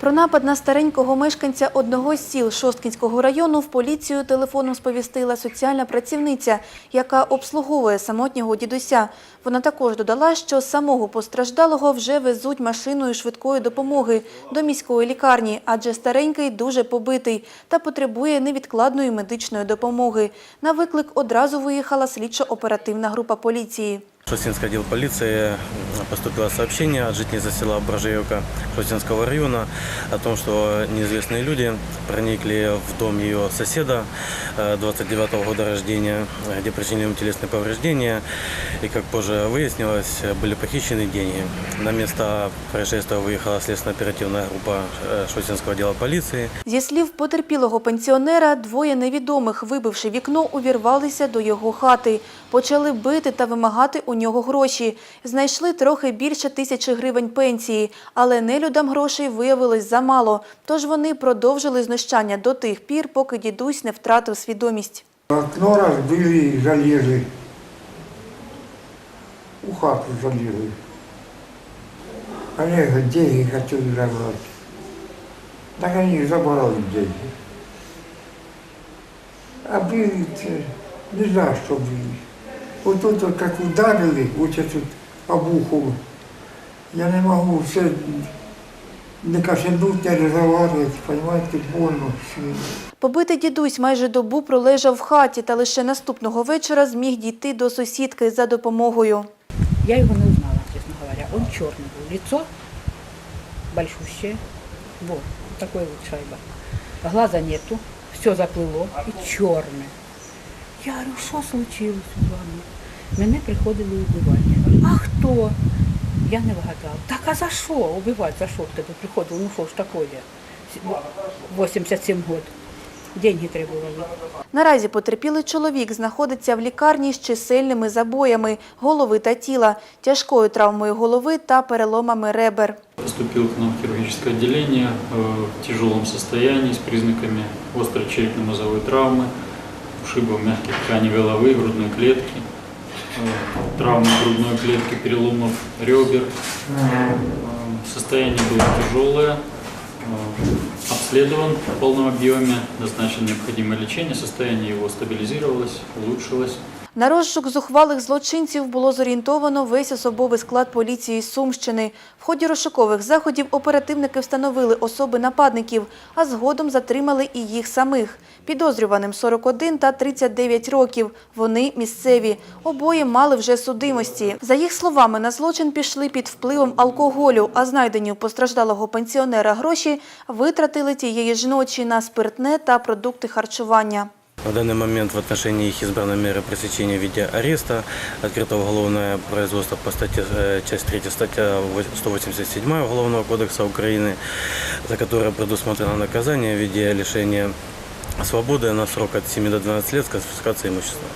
Про напад на старенького мешканця одного з сіл Шосткінського району в поліцію телефоном сповістила соціальна працівниця, яка обслуговує самотнього дідуся. Вона також додала, що самого постраждалого вже везуть машиною швидкої допомоги до міської лікарні, адже старенький дуже побитий та потребує невідкладної медичної допомоги. На виклик одразу виїхала слідчо-оперативна група поліції. Шостинский отдел полиции поступило сообщение от жительницы села Брожеевка Шостинского района о том, что неизвестные люди проникли в дом ее соседа э, 29 года рождения, где причинили ему телесные повреждения. И, как позже выяснилось, были похищены деньги. На место происшествия выехала следственно-оперативная группа э, Шостинского отдела полиции. Зі слів потерпілого пенсіонера, двоє невідомих, вибивши вікно, увірвалися до його хати. Почали бити та вимагати у нього гроші. Знайшли трохи більше тисячі гривень пенсії, але нелюдам грошей виявилось замало. Тож вони продовжили знущання до тих пір, поки дідусь не втратив свідомість. Окно разбили и залезли. У хату залезли. Они говорят, деньги хотели забрать. Так они забрали деньги. А били, э, не знаю, что били. Вот тут вот как ударили, вот я тут об ухо. Я не могу все не кашлянуть, не разговаривать, понимаете, больно все. Побитий дідусь майже добу пролежав в хаті та лише наступного вечора зміг дійти до сусідки за допомогою. Я его не узнала, честно говоря. Он черный был. Лицо большущее. Вот, такой вот шайба. Глаза нету, все заплыло и черное. Я говорю, що случилось з вами? Мене приходили убивати. А хто? Я не вгадав. Так а за що? Убивати, за що в тебе приходили? Ну що ж такое? 87 год. Деньги требували. Наразі потерпілий чоловік знаходиться в лікарні з чисельними забоями голови та тіла, тяжкою травмою голови та переломами ребер. Поступил к нам в хирургическое отделение в тяжелом состоянии с признаками острой черепно-мозговой травмы, ушибов мягких тканей головы, грудной клетки, э, травмы грудной клетки, переломов ребер. Э, Состояние было тяжелое, э, обследован в полном объеме, назначено необходимое лечение, состояние его стабилизировалось, улучшилось. На розшук зухвалих злочинців було зорієнтовано весь особовий склад поліції Сумщини. В ході розшукових заходів оперативники встановили особи нападників, а згодом затримали і їх самих. Підозрюваним 41 та 39 років. Вони місцеві. Обоє мали вже судимості. За їх словами, на злочин пішли під впливом алкоголю, а знайдені у постраждалого пенсіонера гроші витратили тієї ж ночі на спиртне та продукти харчування. На данный момент в отношении их избрана мера пресечения в виде ареста. Открыто уголовное производство по статье, э, часть 3 статья 187 Уголовного кодекса Украины, за которое предусмотрено наказание в виде лишения свободы на срок от 7 до 12 лет с конфискацией имущества.